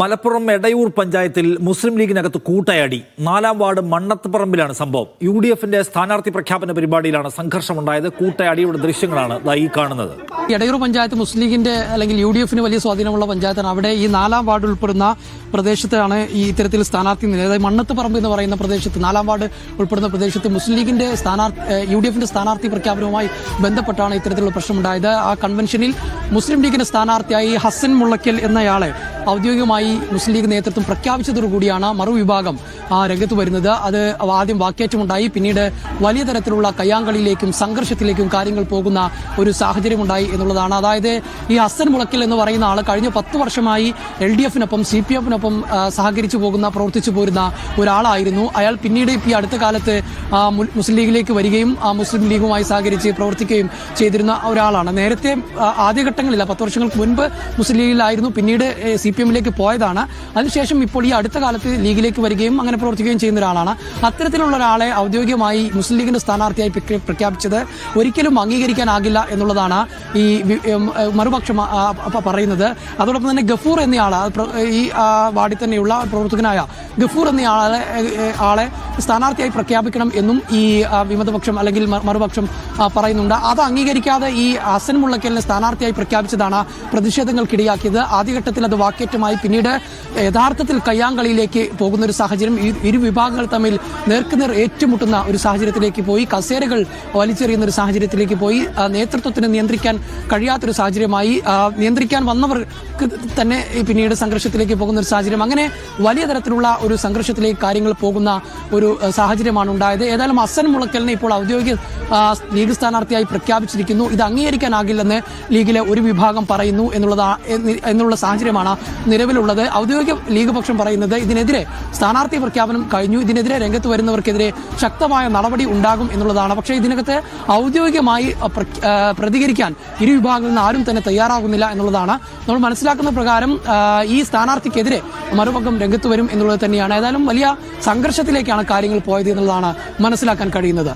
മലപ്പുറം എടയൂർ പഞ്ചായത്തിൽ മുസ്ലിം ലീഗിനകത്ത് കൂട്ടയടി. നാലാം വാർഡ് മണ്ണത്തുപറമ്പിലാണ് സംഭവം. യു ഡി എഫിന്റെ സ്ഥാനാർത്ഥി പ്രഖ്യാപന പരിപാടിയിലാണ് സംഘർഷമുണ്ടായത്. കൂട്ടയടിയുടെ ദൃശ്യങ്ങളാണ് ഈ കാണുന്നത്. എടയൂർ പഞ്ചായത്ത് മുസ്ലിം ലീഗിന്റെ അല്ലെങ്കിൽ യു ഡി എഫിന് വലിയ സ്വാധീനമുള്ള പഞ്ചായത്താണ്. അവിടെ ഈ നാലാം വാർഡ് ഉൾപ്പെടുന്ന പ്രദേശത്താണ് ഈ ഇത്തരത്തിൽ സ്ഥാനാർത്ഥി നില അതായത് മണ്ണത്ത് പറമ്പ് എന്ന് പറയുന്ന പ്രദേശത്ത് നാലാം വാർഡ് ഉൾപ്പെടുന്ന പ്രദേശത്ത് മുസ്ലിം ലീഗിന്റെ സ്ഥാനാർത്ഥി യു ഡി എഫിന്റെ സ്ഥാനാർത്ഥി പ്രഖ്യാപനവുമായി ബന്ധപ്പെട്ടാണ് ഇത്തരത്തിലുള്ള പ്രശ്നമുണ്ടായത്. ആ കൺവെൻഷനിൽ മുസ്ലിം ലീഗിന്റെ സ്ഥാനാർത്ഥിയായി ഹസൻ മുള്ളക്കൽ എന്നയാളെ ഔദ്യോഗികമായി മുസ്ലിം ലീഗ് നേതൃത്വം പ്രഖ്യാപിച്ചതോടുകൂടിയാണ് മറുവിഭാഗം ആ രംഗത്ത് വരുന്നത്. അത് ആദ്യം വാക്കേറ്റമുണ്ടായി. പിന്നീട് വലിയ തരത്തിലുള്ള കയ്യാങ്കളിയിലേക്കും സംഘർഷത്തിലേക്കും കാര്യങ്ങൾ പോകുന്ന ഒരു സാഹചര്യമുണ്ടായി എന്നുള്ളതാണ്. അതായത് ഈ ഹസൻ മുളക്കൽ എന്ന് പറയുന്ന ആൾ കഴിഞ്ഞ പത്ത് വർഷമായി എൽ ഡി എഫിനൊപ്പം സി പി എഫിനൊപ്പം സഹകരിച്ചു പോകുന്ന പ്രവർത്തിച്ചു പോരുന്ന ഒരാളായിരുന്നു. അയാൾ പിന്നീട് ഈ അടുത്ത കാലത്ത് മുസ്ലിം ലീഗിലേക്ക് വരികയും ആ മുസ്ലിം ലീഗുമായി സഹകരിച്ച് പ്രവർത്തിക്കുകയും ചെയ്തിരുന്ന ഒരാളാണ്. നേരത്തെ ആ, ആദ്യഘട്ടങ്ങളില്ല പത്ത് വർഷങ്ങൾക്ക് മുൻപ് മുസ്ലിം ലീഗിലായിരുന്നു പിന്നീട് സി പി എമ്മിലേക്ക് പോയതാണ്. അതിനുശേഷം ഇപ്പോൾ ഈ അടുത്ത കാലത്ത് ലീഗിലേക്ക് വരികയും അങ്ങനെ പ്രവർത്തിക്കുകയും ചെയ്യുന്ന ഒരാളാണ്. അത്തരത്തിലുള്ള ഒരാളെ ഔദ്യോഗികമായി മുസ്ലിം ലീഗിന്റെ സ്ഥാനാർത്ഥിയായി പ്രഖ്യാപിച്ചത് ഒരിക്കലും അംഗീകരിക്കാനാകില്ല എന്നുള്ളതാണ് ഈ മറുപക്ഷം പറയുന്നത്. അതോടൊപ്പം തന്നെ ഗഫൂർ എന്നയാൾ ഈ വാർഡിൽ തന്നെയുള്ള പ്രവർത്തകനായ ഗഫൂർ എന്നയാളെ ആളെ സ്ഥാനാർത്ഥിയായി പ്രഖ്യാപിക്കണം എന്നും ഈ വിമതപക്ഷം അല്ലെങ്കിൽ മറുപക്ഷം പറയുന്നുണ്ട്. അത് അംഗീകരിക്കാതെ ഈ ഹസൻ മുള്ളക്കലിനെ സ്ഥാനാർത്ഥിയായി പ്രഖ്യാപിച്ചതാണ് പ്രതിഷേധങ്ങൾക്കിടയാക്കിയത്. ആദ്യഘട്ടത്തിൽ അത് വാക്കേറ്റമായി പിന്നീട് യഥാർത്ഥത്തിൽ കയ്യാങ്കളിയിലേക്ക് പോകുന്ന ഒരു സാഹചര്യം ഇരു വിഭാഗങ്ങൾ തമ്മിൽ നേർക്കുനേർ ഏറ്റുമുട്ടുന്ന ഒരു സാഹചര്യത്തിലേക്ക് പോയി. കസേരകൾ വലിച്ചെറിയുന്ന ഒരു സാഹചര്യത്തിലേക്ക് പോയി. നേതൃത്വത്തിന് നിയന്ത്രിക്കാൻ കഴിയാത്തൊരു സാഹചര്യമായി. നിയന്ത്രിക്കാൻ വന്നവർക്ക് തന്നെ പിന്നീട് സംഘർഷത്തിലേക്ക് പോകുന്ന ഒരു സാഹചര്യം. അങ്ങനെ വലിയ തരത്തിലുള്ള ഒരു സംഘർഷത്തിലേക്ക് കാര്യങ്ങൾ പോകുന്ന ഒരു ആ, സാഹചര്യമാണ് ഉണ്ടായത്. ഏതായാലും അസൻ മുളക്കലിനെ ഇപ്പോൾ ഔദ്യോഗിക ലീഗ് സ്ഥാനാർത്ഥിയായി പ്രഖ്യാപിച്ചിരിക്കുന്നു. ഇത് അംഗീകരിക്കാനാകില്ലെന്ന് ലീഗിലെ ഒരു വിഭാഗം പറയുന്നു എന്നുള്ളത് എന്ന് എന്നുള്ള സാഹചര്യമാണ് നിലവിലുള്ളത്. ഔദ്യോഗിക ലീഗ് പക്ഷം പറയുന്നത് ഇതിനെതിരെ സ്ഥാനാർത്ഥി പ്രഖ്യാപനം കഴിഞ്ഞു. ഇതിനെതിരെ രംഗത്ത് വരുന്നവർക്കെതിരെ ശക്തമായ നടപടി ഉണ്ടാകും എന്നുള്ളതാണ്. പക്ഷേ ഇതിനകത്ത് ഔദ്യോഗികമായി പ്രതികരിക്കാൻ ഇരു വിഭാഗങ്ങളിൽ നിന്ന് ആരും തന്നെ തയ്യാറാകുന്നില്ല എന്നുള്ളതാണ് നമ്മൾ മനസ്സിലാക്കുന്ന പ്രകാരം ഈ സ്ഥാനാർത്ഥിക്കെതിരെ മറുപക്കം രംഗത്ത് വരും എന്നുള്ളത് തന്നെയാണ്. ഏതായാലും വലിയ സംഘർഷത്തിലേക്കാണ് കാര്യങ്ങൾ പോയത് എന്നുള്ളതാണ് മനസ്സിലാക്കാൻ കഴിയുന്നത്.